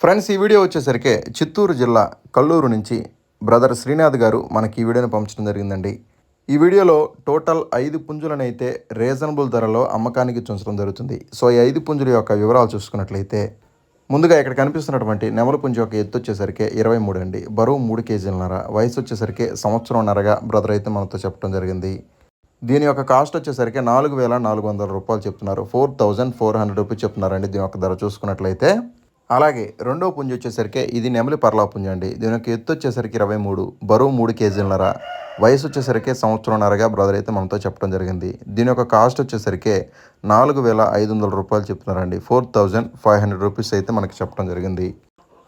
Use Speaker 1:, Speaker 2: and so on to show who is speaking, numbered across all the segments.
Speaker 1: Friends ఈ video వచ్చేసరికి చిత్తూరు జిల్లా కల్లూరు నుంచి బ్రదర్ శ్రీనాథ్ గారు మనకి ఈ వీడియోని పంపించడం జరిగిందండి. ఈ వీడియోలో టోటల్ ఐదు పుంజులనైతే రీజనబుల్ ధరలో అమ్మకానికి ఉంచడం జరుగుతుంది. సో ఈ ఐదు పుంజుల యొక్క వివరాలు చూసుకున్నట్లయితే ముందుగా ఇక్కడ కనిపిస్తున్నటువంటి నెమల పుంజు యొక్క ఎత్తు వచ్చేసరికి ఇరవై మూడు అండి. బరువు మూడు కేజీలన్నర. వయసు వచ్చేసరికి సంవత్సరంన్నరగా బ్రదర్ అయితే మనతో చెప్పడం జరిగింది. దీని యొక్క కాస్ట్ వచ్చేసరికి నాలుగు వేల నాలుగు వందల రూపాయలు చెప్తున్నారు. Four thousand four hundred rupees చెప్తున్నారండి దీని యొక్క ధర చూసుకున్నట్లయితే. అలాగే రెండో పుంజు వచ్చేసరికి ఇది నెమలి పర్లా పుంజు అండి. దీని యొక్క ఎత్తు వచ్చేసరికి ఇరవై మూడు బరువు మూడు కేజీలన్నర వయసు వచ్చేసరికి సంవత్సరంన్నరగా బ్రదర్ అయితే మనతో చెప్పడం జరిగింది. దీని యొక్క కాస్ట్ వచ్చేసరికి నాలుగు వేల ఐదు వందల రూపాయలు చెప్తున్నారండి. Four thousand five hundred rupees అయితే మనకి చెప్పడం జరిగింది.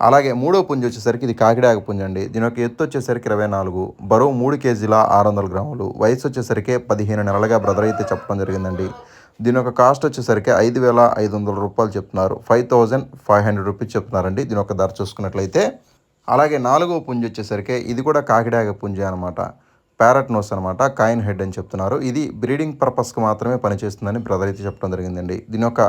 Speaker 1: అలాగే మూడో పుంజు వచ్చేసరికి ఇది కాకిడాగ పుంజు అండి. దీని యొక్క ఎత్తు వచ్చేసరికి ఇరవై నాలుగు బరువు మూడు కేజీల ఆరు వందల గ్రాములు వయసు వచ్చేసరికి పదిహేను నెలలుగా బ్రదర్ అయితే చెప్పడం జరిగిందండి. దీని యొక్క కాస్ట్ వచ్చేసరికి ఐదు వేల ఐదు వందల రూపాయలు చెప్తున్నారు. Five thousand five hundred rupees చెప్తున్నారండి. దీని యొక్క ధర చూసుకున్నట్లయితే అలాగే నాలుగో పుంజు వచ్చేసరికి ఇది కూడా కాకిడాగ పుంజే అనమాట ప్యారట్ నోస్ అనమాట కాయిన్ హెడ్ అని చెప్తున్నారు. ఇది బ్రీడింగ్ పర్పస్కి మాత్రమే పనిచేస్తుందని బ్రదర్ అయితే చెప్పడం జరిగిందండి. దీని యొక్క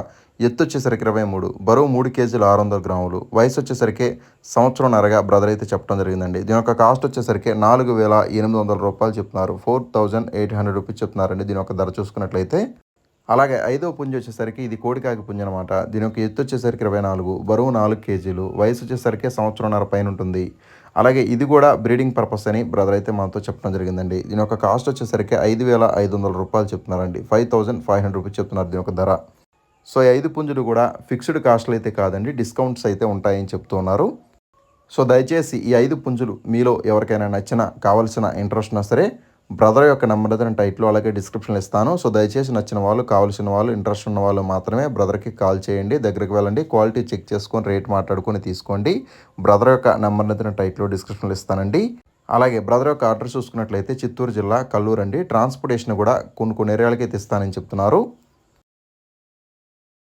Speaker 1: ఎత్తు వచ్చేసరికి ఇరవై మూడు బరువు మూడు కేజీలు ఆరు వందల గ్రాములు వయసు వచ్చేసరికి సంవత్సరంన్నరగా బ్రదర్ అయితే చెప్పడం జరిగిందండి. దీని యొక్క కాస్ట్ వచ్చేసరికి నాలుగు వేల ఎనిమిది వందల రూపాయలు చెప్తున్నారు. Four thousand eight hundred rupees చెప్తున్నారండి. దీని యొక్క ధర చూసుకున్నట్లయితే అలాగే ఐదో పుంజ వచ్చేసరికి ఇది కోడికాకి పుంజ అనమాట దీని యొక్క ఎత్తు వచ్చేసరికి ఇరవై నాలుగు బరువు నాలుగు కేజీలు వయసు వచ్చేసరికి సంవత్సరంన్నర పైన ఉంటుంది. అలాగే ఇది కూడా బ్రీడింగ్ పర్పస్ అని బ్రదర్ అయితే మనతో చెప్పడం జరిగిందండి. దీని యొక్క కాస్ట్ వచ్చేసరికి ఐదు వేల ఐదు వందల రూపాయలు చెప్తున్నారండి. Five thousand five hundred rupees చెప్తున్నారు దీని యొక్క ధర. సో ఈ ఐదు పుంజులు కూడా ఫిక్స్డ్ కాస్ట్లు అయితే కాదండి డిస్కౌంట్స్ అయితే ఉంటాయని చెప్తున్నారు సో దయచేసి ఈ ఐదు పుంజులు మీలో ఎవరికైనా నచ్చిన కావాల్సిన ఇంట్రెస్ట్ ఉన్నా సరే బ్రదర్ యొక్క నెంబర్ అయితే నేను టైట్లో అలాగే డిస్క్రిప్షన్లో ఇస్తాను. సో దయచేసి నచ్చిన వాళ్ళు కావాల్సిన వాళ్ళు ఇంట్రెస్ట్ ఉన్న వాళ్ళు మాత్రమే బ్రదర్కి కాల్ చేయండి. దగ్గరికి వెళ్ళండి. క్వాలిటీ చెక్ చేసుకొని రేట్ మాట్లాడుకొని తీసుకోండి. బ్రదర్ యొక్క నెంబర్ని అయితే నేను టైట్లో డిస్క్రిప్షన్లో ఇస్తానండి. అలాగే బ్రదర్ యొక్క ఆర్డర్ చూసుకున్నట్లయితే చిత్తూరు జిల్లా కల్లూరు అండి. ట్రాన్స్పోర్టేషన్ కూడా కొన్ని కొన్ని ఏరియాలకి అయితే ఇస్తానని చెప్తున్నారు.